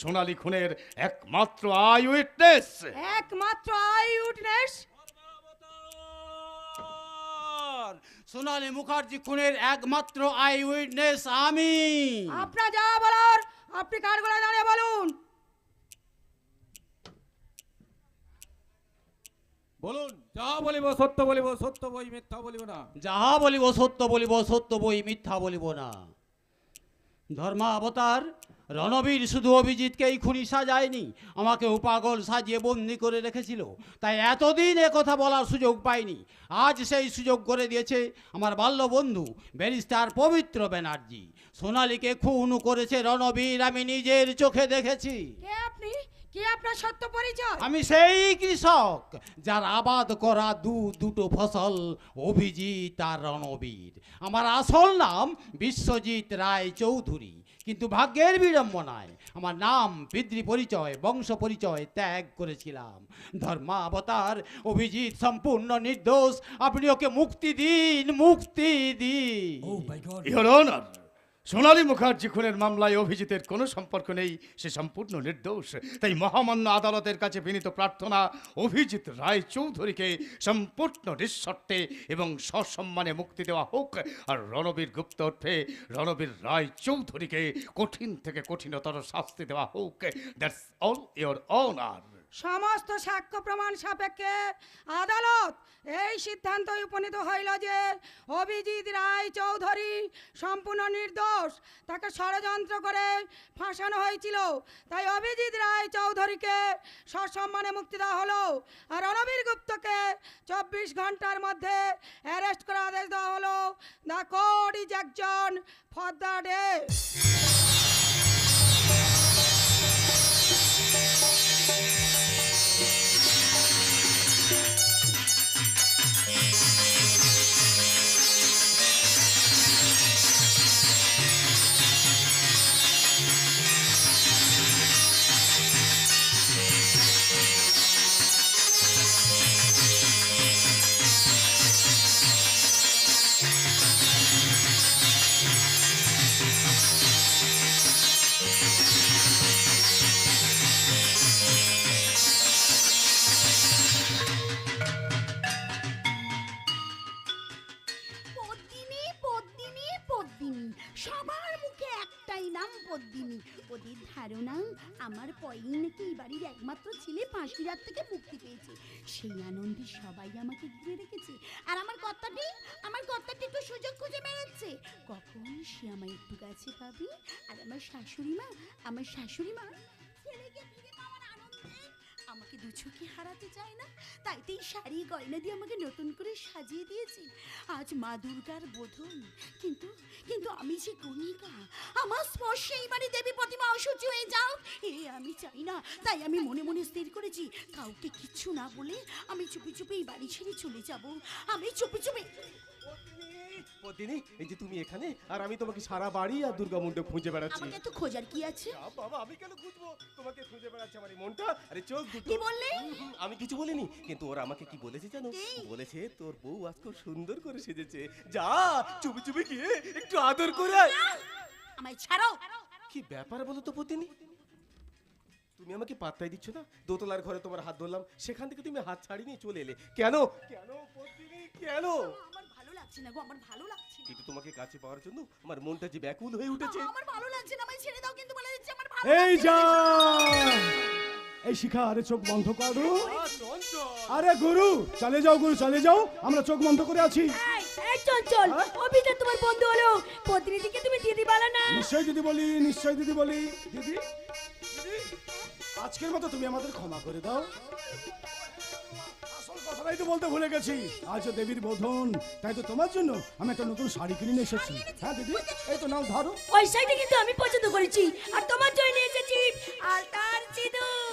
সোনালী খুনের একমাত্র eye witness. একমাত্র আই উইটনেস। সোনালী মুখার্জি খুনের একমাত্র আই উইটনেস আমি। আপনার যা বলার আপনি কার গলায় দাঁড়িয়ে বলুন? বলুন। যা বলিব সত্য বলিব সত্য বই মিথ্যা বলিব না। যাহা বলিব সত্য বলিব সত্য বই মিথ্যা বলিব না। ধর্মা অবতার রণবীর শুধু অভিজিৎকেই খুনি সাজায়নি, আমাকে উপাগল সাজিয়ে বন্দি করে রেখেছিল। তাই এতদিন কথা বলার সুযোগ পাইনি। আজ সেই সুযোগ করে দিয়েছে আমার বাল্য বন্ধু ব্যারিস্টার পবিত্র ব্যানার্জি। সোনালীকে খুন করেছে রণবীর, আমি নিজের চোখে দেখেছি। আপনি? কে আপনার সত্য পরিচয়? আমি সেই কৃষক যার আবাদ করা দু দুটো ফসল অভিজিৎ আর রণবীর। আমার আসল নাম বিশ্বজিৎ রায় চৌধুরী কিন্তু ভাগ্যের বিড়ম্বনায় আমার নাম পিতৃ পরিচয় বংশ পরিচয় ত্যাগ করেছিলাম। ধর্মাবতার অভিজিৎ সম্পূর্ণ নির্দোষ। আপনি ওকে মুক্তি দিন মুক্তি দিন। ও ইহর অনার সোনালী মুখার্জি খুনের মামলায় অভিজিতের কোনো সম্পর্ক নেই, সে সম্পূর্ণ নির্দোষ। তাই মহামান্য আদালতের কাছে বিনীত প্রার্থনা অভিজিৎ রায় চৌধুরীকে সম্পূর্ণ নিঃশর্তে এবং সসম্মানে মুক্তি দেওয়া হোক। আর রণবীর গুপ্ত ওরফে রণবীর রায় চৌধুরীকে কঠিন থেকে কঠিনতর শাস্তি দেওয়া হোক। দ্যাটস অল ইয়োর অনার সমস্ত সাক্ষ্য প্রমাণ সাপেক্ষে আদালত এই সিদ্ধান্ত উপনীত হইল যে অভিজিৎ রায় চৌধুরী সম্পূর্ণ নির্দোষ। তাকে ষড়যন্ত্র করে ফাঁসানো হয়েছিল। তাই অভিজিৎ রায় চৌধুরীকে সসম্মানে মুক্তি দেওয়া হলো আর রণবীর গুপ্তকে চব্বিশ ঘণ্টার মধ্যে অ্যারেস্ট করার আদেশ দেওয়া হলো। দ্য কোড ইজ একজন ফর দ্য ডে। পদ্মিনী। ওদের ধারণা আমার পয়েই নাকি এই বাড়ির একমাত্র ছেলে ফাঁসির হাত থেকে মুক্তি পেয়েছে। সেই আনন্দে সবাই আমাকে ঘিরে রেখেছে। আর আমার কর্তাটি? আমার কর্তাটি একটু সুযোগ খুঁজে বেড়াচ্ছে। কখন সে আমায় একটু কাছে পাবে? আর আমার শাশুড়ি মা আমার শাশুড়ি মা ছেলেকে চোখে হারাতে চায় না? তাই তো এই শাড়ি গয়না দিয়ে আমাকে নতুন করে সাজিয়ে দিয়েছে। আজ মা দুর্গার বোধন। কিন্তু কিন্তু আমি যে কণিকা আমার স্পর্শে এই বাড়ি দেবী প্রতিমা অসহ্য হয়ে যাও। এ আমি চাই না। তাই আমি মনে মনে স্থির করেছি কাউকে কিচ্ছু না বলে আমি চুপি চুপি এই বাড়ি ছেড়ে চলে যাব। আমি চুপি চুপি পদিনী এই যে তুমি এখানে আর আমি তোমাকে সারা বাড়ি আর দুর্গা মণ্ডপ খুঁজে বেড়াচ্ছি। আমাকে তো খোঁজার কি আছে? বাবা আমি কেন খুঁজবো? তোমাকে খুঁজে বেড়াচ্ছে আমার এই মনটা। আরে চোখ দুটো বললে? আমি কিছু বলিনি কিন্তু ওরা আমাকে কি বলেছে জানো? বলেছে তোর বউ আজ খুব সুন্দর করে সেজেছে। যা চুপি চুপি গিয়ে একটু আদর করে আয়। আমায় কি ব্যাপার বলো তো পতিনি? তুমি আমাকে পাত্তাই দিচ্ছ না? দোতলার ঘরে তোমার হাত ধরলাম সেখান থেকে তুমি হাত ছাড়ি নিয়ে চলে এলে। কেন? কেন পতিনি? কেন? আমার ভালো লাগছে না গো আমার ভালো লাগছে না। কিন্তু তোমাকে কাছে পাওয়ার জন্য আমার মনটা যে ব্যাকুল হয়ে উঠেছে। আমার ভালো লাগছে না আমায় ছেড়ে দাও কিন্তু বলে দিচ্ছি আমার ভালো এই যা। এই শিখা আরে চোখ বন্ধ করো। আরে গুরু চলে যাও গুরু চলে যাও। আমরা চোখ বন্ধ করে আছি। এই, এই চঞ্চল অভিজিৎ তোমার বন্ধু হলো। প্রতিনিধিকে তুমি দিদি বলো না। নিশ্চয় দিদি বলি নিশ্চয় দিদি বলি। দিদি দিদি আজকের মতো তুমি আমাদের ক্ষমা করে দাও। আসল কথাটাই তো বলতে ভুলে গেছি। আজ দেবীর বোধন। তাই তো তোমার জন্য আমি একটা নতুন শাড়ি কিনে নিয়ে এসেছি। হ্যাঁ দিদি? এই তো নাও ধরো। ওই শাড়িটা কিন্তু আমি পছন্দ করেছি। আর তোমার জন্য নিয়ে এসেছি আলতার সিঁদুর।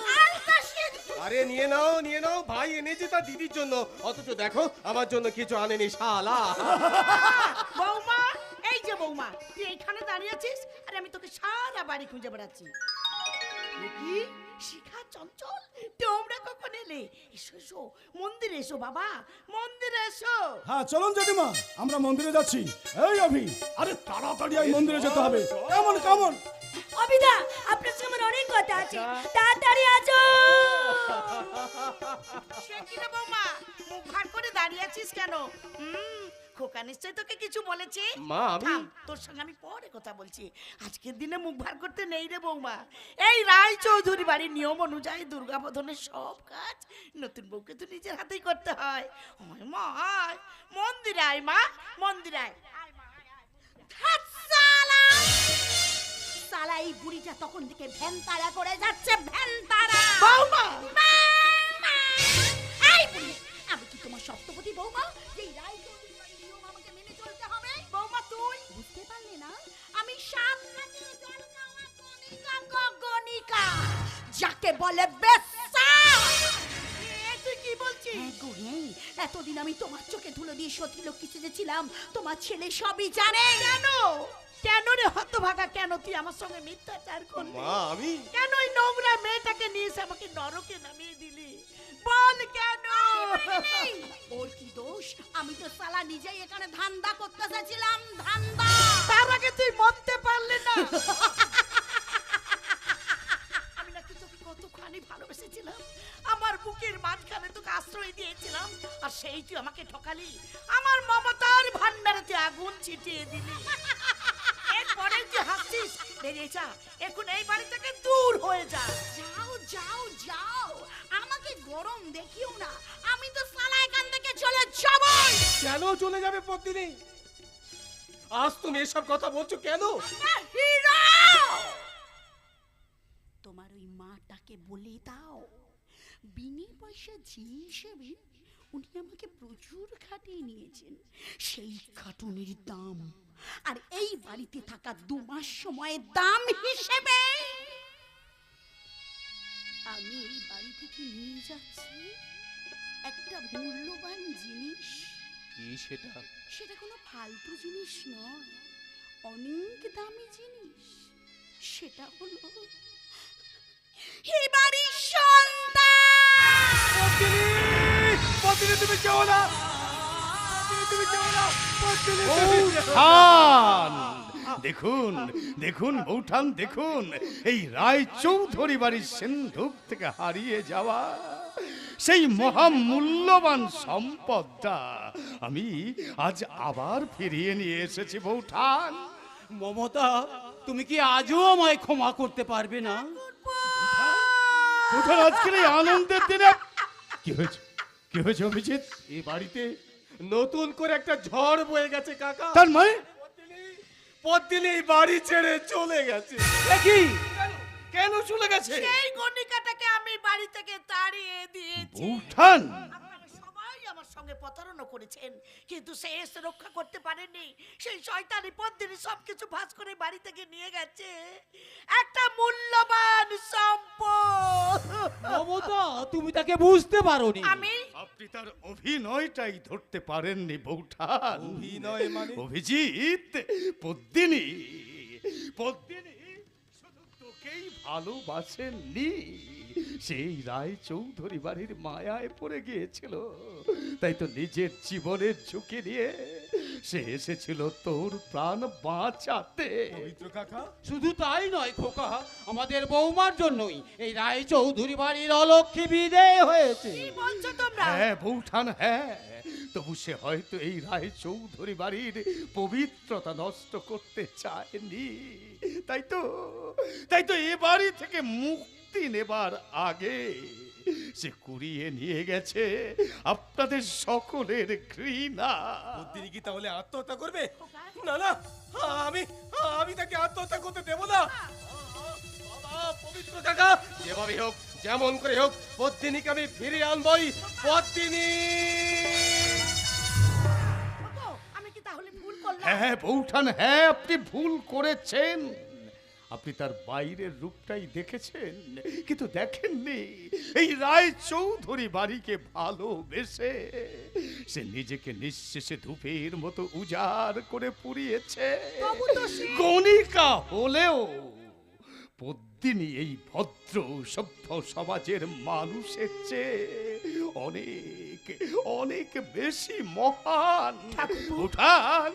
আরে নিয়ে নাও নিয়ে নাও ভাই এনেছে তা দিদির জন্য। অথচ দেখো আমার জন্য কিছু আনেনি শালা। বৌমা এই যে বৌমা তুই এইখানে দাঁড়িয়ে আছিস আর আমি তোকে সারা বাড়ি খুঁজে বেড়াচ্ছি। কি? শিখা চঞ্চল তোমরা কখন এলে? এসো এসো মন্দিরে এসো বাবা মন্দিরে এসো। হ্যাঁ চলুন জেঠিমা আমরা মন্দিরে যাচ্ছি। এই অভি আরে তাড়াতাড়ি এই মন্দিরে যেতে হবে। কেমন কেমন? অবিদা আপনার সঙ্গে আমার অনেক কথা আছে। তাড়াতাড়ি আসো। সে কি রে বৌমা? মুখ ভার করে দাঁড়িয়ে আছিস কেন? হুম খোকা নিশ্চয় তোকে কিছু বলেছে? মা, আমি- তোর সঙ্গে আমি পরে কথা বলছি। আজকের দিনে মুখ ভার করতে নেই রে বৌমা। এই রায় চৌধুরী বাড়ির নিয়ম অনুযায়ী দুর্গাবোধনের সব কাজ নতুন বউকে তো নিজের হাতেই করতে হয়। ওই মা মন্দিরে আয় মা মন্দিরে আয়। সালা! এই বুড়িটা তখন থেকে ভ্যানতারা করে যাচ্ছে ভ্যানতারা! বৌমা! সপ্তপতি বৌমা এই নিয়ম আমাকে মেনে চলতে হবে। বৌমা তুই? বুঝতে পারলে না? আমি সাত রাতে জল খাওয়া গণিকা গগনিকা। যাকে বলে বেশ্যা। কি বলছিস? হ্যাঁ গো। এতদিন আমি তোমার চোখে ধুলো দিয়ে সতী লক্ষ্মী সেজেছিলাম। তোমার ছেলে সবই জানে। কেন? কেন রে হতভাগা কেন তুই আমার সঙ্গে মিথ্যাচার করলি? মা আমি কেন ওই নোংরা মেয়েটাকে নিয়ে এসে আমাকে নরকে নামিয়ে দিলি? বল কেন? ওর কি দোষ আমি তো সালা নিজেই এখানে ধান্দা করতে চাইছিলাম ধান্দা। তার আগে তুই মরতে পারলি না। আমি নাকি তোকে কতখানি ভালোবেসেছিলাম? আমার বুকের মাঝখানে তোকে আশ্রয় দিয়েছিলাম আর সেই তুই আমাকে ঠকালি। আমার মমতার ভান্ডারে তুই আগুন ছিটিয়ে দিলি। এরপরে তুই হাসছিস বেরিয়ে যা। এখন এই বাড়ি থেকে দূর হয়ে যা। যাও যাও যাও। আমাকে গরম দেখিও না। আমি তো সালা এখান থেকে চলে যাবই। কেন চলে যাবে পদ্মিনী আজ তুমি এসব কথা বলছো কেন? তোমার ওই মাটাকে বলে দাও। বিনে পয়সা ঝি হিসেবে উনি আমাকে প্রচুর খাটিয়ে নিয়েছেন সেই খাটুনির দাম। আর এই বাড়িতে থাকা দু মাস সময়ের দাম হিসেবে আমি এই বাড়ি থেকে নিয়ে যাচ্ছি একটা মূল্যবান জিনিস। কি সেটা? সেটা কোনো ফালতু জিনিস নয় অনেক দামি জিনিস। সেটা হলো এ বাড়ির সন্তান! তুমি কেউ না তুমি কেউ না দেখুন দেখুন বৌঠান দেখুন এই রায় চৌধুরী বাড়ির সিন্ধুক থেকে হারিয়ে যাওয়া সেই মহামূল্যবান সম্পদটা আমি আজ আবার ফিরিয়ে নিয়ে এসেছি বৌঠান। মমতা তুমি কি আজও আমায় ক্ষমা করতে পারবে না? বৌঠান আজকের এই আনন্দের দিনে কি হয়েছে? কি হয়েছে অভিজিৎ? এই বাড়িতে নতুন করে একটা ঝড় বয়ে গেছে কাকা। তার মানে? পদ্মিনী এই বাড়ি ছেড়ে চলে গেছে। কি? কেন? চলে গেছে? সেই গণিকাটাকে আমি বাড়ি থেকে তাড়িয়ে দিয়েছি। আমার সঙ্গে প্রতারণা করেছেন। কিন্তু সে এসে রক্ষা করতে পারেনি। সেই শয়তানি পদ্মিনী সবকিছু ভাস করে বাড়ি থেকে নিয়ে গেছে। একটা মূল্যবান সম্পদ। মমতা তুমি তাকে বুঝতে পারোনি। আমি? আপনি তার অভিনয়টাই ধরতে পারেননি বৌঠান। অভিনয় মানে? অভিজিৎ পদ্মিনী। পদ্মিনী শুধু তোকেই ভালোবাসেননি। সেই রায় চৌধুরী বাড়ির মায়ায় পড়ে গিয়েছিল। তাই তো নিজের জীবনের ঝুঁকি নিয়ে সে এসেছিল তোর প্রাণ বাঁচাতে। শুধু তাই নয় খোকা আমাদের বৌমার জন্যই এই রায় চৌধুরী বাড়ির অলক্ষী বিদেয় হয়েছে। হ্যাঁ বৌঠান হ্যাঁ। তবু সে হয়তো এই রায় চৌধুরী বাড়ির পবিত্রতা নষ্ট করতে চায়নি। তাই তো তাই তো এ বাড়ি থেকে মুক্তি নেবার আগে সে কুড়িয়ে নিয়ে গেছে আপনাদের সকলের ঘৃণা। পদ্মিনী কি তাহলে আত্মহত্যা করবে? না না আমি আমি তাকে আত্মহত্যা করতে দেব না। পবিত্র কাকা যেভাবে হোক যেমন করে হোক পদ্মিনীকে আমি ফিরিয়ে আনবই। পদ্মিনী! ওগো, আমি কি তাহলে ভুল করলাম? হ্যাঁ বৌঠান হ্যাঁ আপনি ভুল করেছেন। আপনি তার বাইরের রূপটাই দেখেছেন? কিন্তু দেখেননি এই রায় চৌধুরী বাড়িকে ভালোবেসে সে নিজেকে নিঃশেষে ধূপের মতো উজাড় করে পুড়িয়েছে। গণিকা হলেও পদ্মিনী এই ভদ্র সভ্য সমাজের মানুষের চেয়ে অনেক অনেক বেশি মহান। উঠান।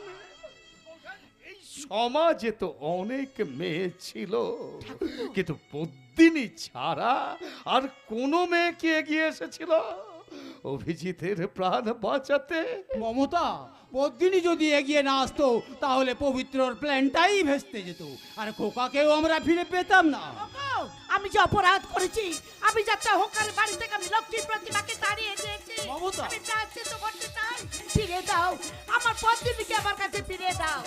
সমাজে তো অনেক মেয়ে ছিল। কিন্তু পদ্মিনী ছাড়া আর কোনো মেয়ে কি এগিয়ে এসেছিল। অভিজিতের প্রাণ বাঁচাতে। মমতা পদ্মিনী যদি এগিয়ে না আসতো তাহলে পবিত্রর প্ল্যানটাই ভেস্তে যেত। আর খোকাকেও আমরা ফিরে পেতাম না। আমি যে অপরাধ করেছি আমি যাতে হোকার বাড়ি থেকে আমি লক্ষ্মী প্রতিমাকে তাড়িয়ে দিয়েছি। আমি প্রায়শ্চিত্ত করতে চাই ফিরে দাও। আমার পদ্মিনীকে আমার কাছে ফিরে দাও।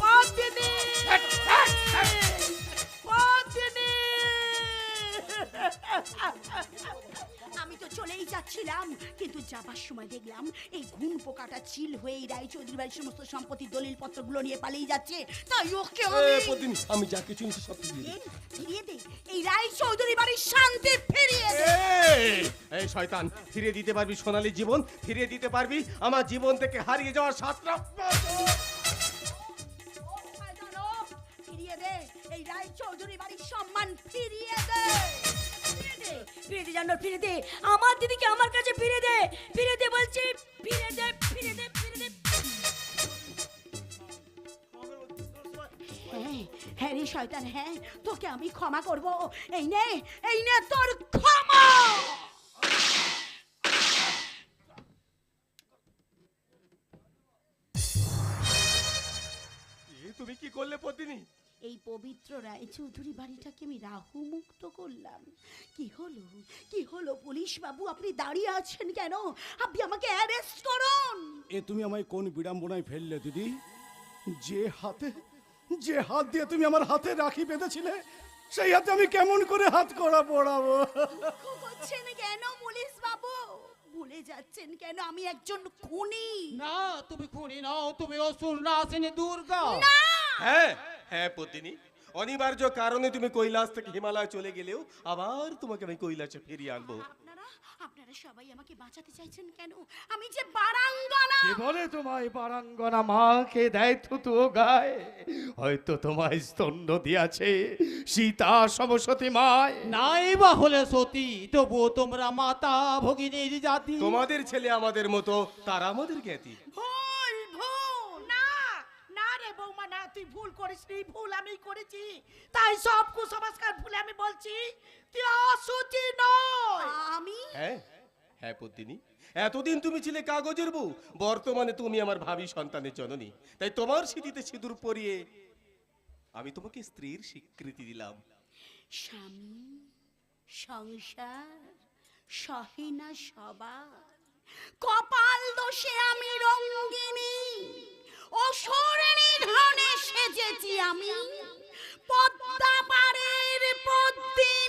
পদ্মিনী পদ্মিনী আমি তো চলেই যাচ্ছিলাম কিন্তু যাবার সময় দেখলাম এই ঘুন পোকাটা চিল হয়ে এই রায়চৌধুরী বাড়ির সমস্ত সম্পত্তির দলিল পত্রগুলো নিয়ে পালিয়ে যাচ্ছে। তাই ওকে এ, আমি পদ্মিনী আমি যা কিছু নিয়েছি সব ফিরিয়ে দে। দে, ফিরিয়ে দে। এই রায়চৌধুরী বাড়ির শান্তি ফিরিয়ে দে। এই, এই শয়তান ফিরিয়ে দিতে পারবি সোনালী জীবন ফিরিয়ে দিতে পারবি আমার জীবন থেকে হারিয়ে যাওয়ার সাতটা ফিরে ফিরে দে। আমার দিদিকে আমার কাছে ফিরে দে। ফিরে দে বলছি, ফিরে দে ফিরে দে ফিরে দে। হ্যাঁ হ্যাঁ রে শয়তান হ্যাঁ তোকে আমি ক্ষমা করব। এই নে এই নে তোর পবিত্র রায়চৌধুরী বাড়িটাকে আমি রাহু মুক্ত করলাম। কি হলো? কি হলো পুলিশ বাবু আপনি দাঁড়িয়ে আছেন কেন? আপনি আমাকে অ্যারেস্ট করুন! এ তুমি আমায় কোন বিড়ম্বনায় ফেললে দিদি? যে হাতে যে হাত দিয়ে তুমি আমার হাতে রাখি বেঁধেছিলে সেই হাতে আমি কেমন করে হাত করা পড়াবো? করছেন কেন পুলিশ বাবু ভুলে যাচ্ছেন কেন? আমি একজন খুনি। না তুমি খুনি নাও তুমি অসুর না আসেনি দুর্গা। না! হ্যাঁ হ্যাঁ পদ্মিনী অনিবার্য কারণে তুমি কৈলাস থেকে হিমালয় চলে গেলেও আবার তোমাকে আমি কৈলাসে ফিরিয়ে আনব। আপনারা আপনারা সবাই আমাকে বাঁচাতে চাইছেন কেন? আমি যে বারাঙ্গনা! কে বলে তোমায় পারাঙ্গনা মাকে দেয় থুতু গায়ে। হয়তো তোমায় স্তন্য দিয়াছে সীতা সমসতী মায়। নাই বা হলে সতী তবুও তোমরা মাতা ভগিনীর জাতি। তোমাদের ছেলে আমাদের মতো তারা আমাদের জ্ঞাতি ভুল না না রে বৌমা না তুই ভুল করিস নি ভুল আমি করেছি। তাই সব কুসংস্কার ভুলে আমি বলছি তুই অসুচি নয়। আমি? হ্যাঁ হ্যাঁ পদ্মিনী। এতদিন তুমি ছিলে কাগজের বউ বর্তমানে তুমি আমার ভাবি সন্তানের জননী। তাই তোমার স্মৃতিতে সিঁদুর পরিয়ে আমি তোমাকে স্ত্রীর স্বীকৃতি দিলাম। স্বামী সংসার সহিনা সবার কপাল দোষে আমি রঙ্গিনী। অসরণী ধনে সেজেছি আমি। পদ্মা পাড়ের পদ্মী